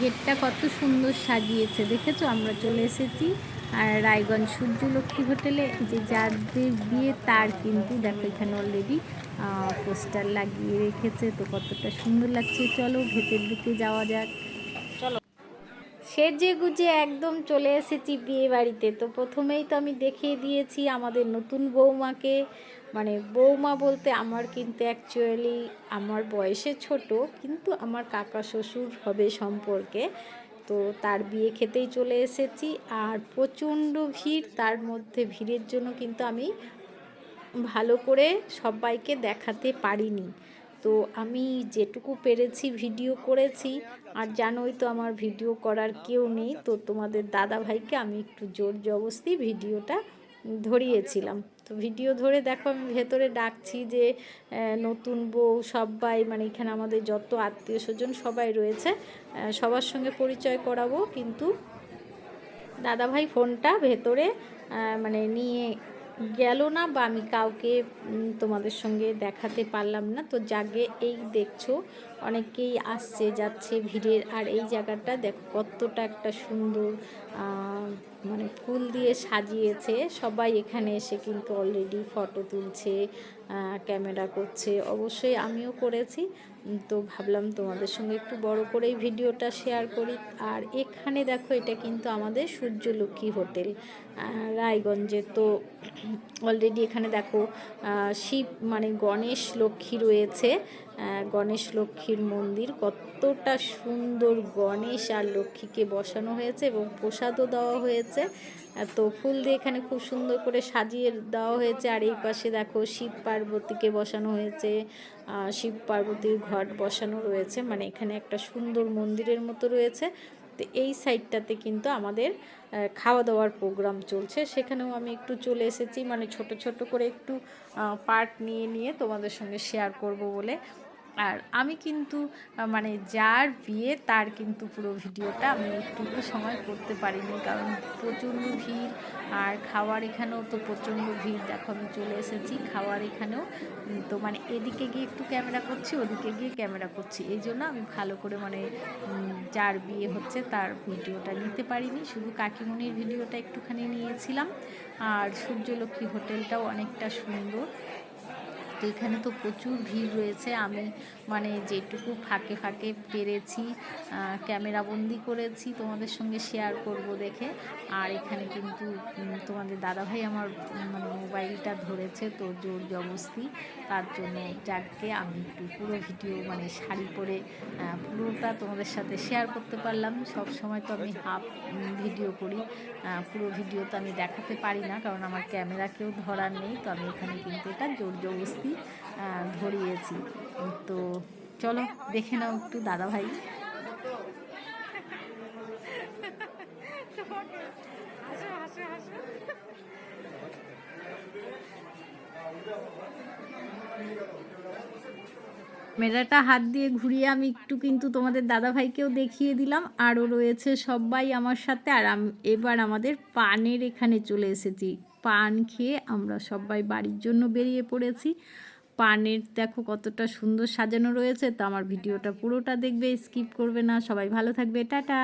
গেটটা কত সুন্দর সাজিয়েছে, দেখেছ? আমরা চলে এসেছি আর রায়গঞ্জ সূর্যলক্ষ্মী হোটেলে যে যাদের বিয়ে, তার কিন্তু দেখো এখানে অলরেডি পোস্টার লাগিয়ে রেখেছে, তো কতটা সুন্দর লাগছে। চলো ভেতর দিকে যাওয়া যাক। সেজে গুজে একদম চলে এসেছি বিয়ে বাড়িতে। তো প্রথমেই তো আমি দেখিয়ে দিয়েছি আমাদের নতুন বৌমাকে। মানে বৌমা বলতে আমার কিন্তু অ্যাকচুয়ালি আমার বয়সে ছোট, কিন্তু আমার কাকা শ্বশুর হবে সম্পর্কে। তো তার বিয়ে খেতেই চলে এসেছি আর প্রচণ্ড ভিড়, তার মধ্যে ভিড়ের জন্য কিন্তু আমি ভালো করে সবাইকে দেখাতে পারিনি। তো আমি যেটুকু পেরেছি ভিডিও করেছি, আর জানোই তো আমার ভিডিও করার কেউ নেই, তো তোমাদের দাদা ভাইকে আমি একটু জোর জবস্তি ভিডিওটা ধরিয়েছিলাম। তো ভিডিও ধরে দেখো আমি ভেতরে ডাকছি যে নতুন বউ সবাই মানে এখানে আমাদের যত আত্মীয় স্বজন সবাই রয়েছে সবার সঙ্গে পরিচয় করাবো, কিন্তু দাদাভাই ফোনটা ভেতরে মানে নিয়ে গেল না বা আমি কাউকে তোমাদের সঙ্গে দেখাতে পারলাম না। তো জাগে এই দেখছ অনেকেই আসছে, যাচ্ছে ভিড়ের। আর এই জায়গাটা দেখো কতটা একটা সুন্দর মানে ফুল দিয়ে সাজিয়েছে। সবাই এখানে এসে কিন্তু অলরেডি ফটো তুলছে ক্যামেরা করছে। অবশ্যই আমিও করেছি। তো ভাবলাম তোমাদের সঙ্গে একটু বড় করেই ভিডিওটা শেয়ার করি। আর এখানে দেখো এটা কিন্তু আমাদের সূর্যলক্ষ্মী হোটেল। রায়গঞ্জে তো অলরেডি এখানে দেখো শিব মানে গণেশ লক্ষ্মী রয়েছে। গণেশ লক্ষ্মীর মন্দির। কতটা সুন্দর গণেশ আর লক্ষ্মীকে বসানো হয়েছে এবং প্রসাদও দেওয়া হয়েছে। তো ফুল দিয়ে এখানে খুব সুন্দর করে সাজিয়ে দেওয়া হয়েছে। আর এই পাশে দেখো শিব পার্বতীকে বসানো হয়েছে। শিব পার্বতীর ঘট বসানো রয়েছে। মানে এখানে একটা সুন্দর মন্দিরের মতো রয়েছে। তো এই সাইডটাতে কিন্তু আমাদের খাওয়া দাওয়ার প্রোগ্রাম চলছে। সেখানেও আমি একটু চলে এসেছি। মানে ছোট ছোট করে একটু পার্ট নিয়ে নিয়ে তোমাদের সঙ্গে শেয়ার করব বলে। আর আমি কিন্তু মানে যার বিয়ে, তার কিন্তু পুরো ভিডিওটা আমি একটুকু সময় করতে পারিনি। কারণ প্রচণ্ড ভিড়, আর খাওয়ার এখানেও তো প্রচণ্ড ভিড়। দেখো, আমি চলে এসেছি খাওয়ার এখানেও। তো মানে এদিকে গিয়ে একটু ক্যামেরা করছি, ওদিকে গিয়ে ক্যামেরা করছি। এই জন্য আমি ভালো করে মানে যার বিয়ে হচ্ছে তার ভিডিওটা নিতে পারিনি। শুধু কাকিমণির ভিডিওটা একটুখানি নিয়েছিলাম। আর সূর্যলক্ষ্মী হোটেলটাও অনেকটা সুন্দর। তো এখানে তো প্রচুর ভিড় রয়েছে। আমি মানে যেটুকু ফাঁকে ফাঁকে পেরেছি ক্যামেরা বন্দি করেছি, তোমাদের সঙ্গে শেয়ার করব দেখে। আর এখানে কিন্তু তোমাদের দাদাভাই আমার মানে মোবাইলটা ধরেছে তো জোর জবস্তি তার জন্য যাকে আমি একটু পুরো ভিডিও মানে শাড়ি পরে পুরোটা তোমাদের সাথে শেয়ার করতে পারলাম। সব সময় তো আমি হাফ ভিডিও করি। পুরো ভিডিও তো আমি দেখাতে পারি না, কারণ আমার ক্যামেরা কেউ ধরার নেই। তো আমি এখানে কিন্তু এটা জোর জবস্তি আহ, ধরিয়েছি। তো চলো দেখে নাও একটু দাদা ভাই Thank হাসো মেয়েরাটা হাত দিয়ে ঘুরিয়ে আমি একটু কিন্তু তোমাদের দাদা ভাইকেও দেখিয়ে দিলাম। আরও রয়েছে সবাই আমার সাথে। আর আমি এবার আমাদের পানের এখানে চলে এসেছি। পান খেয়ে আমরা সবাই বাড়ির জন্য বেরিয়ে পড়েছি। পানের দেখো কতটা সুন্দর সাজানো রয়েছে। তো আমার ভিডিওটা পুরোটা দেখবে, স্কিপ করবে না। সবাই ভালো থাকবে। টাটা!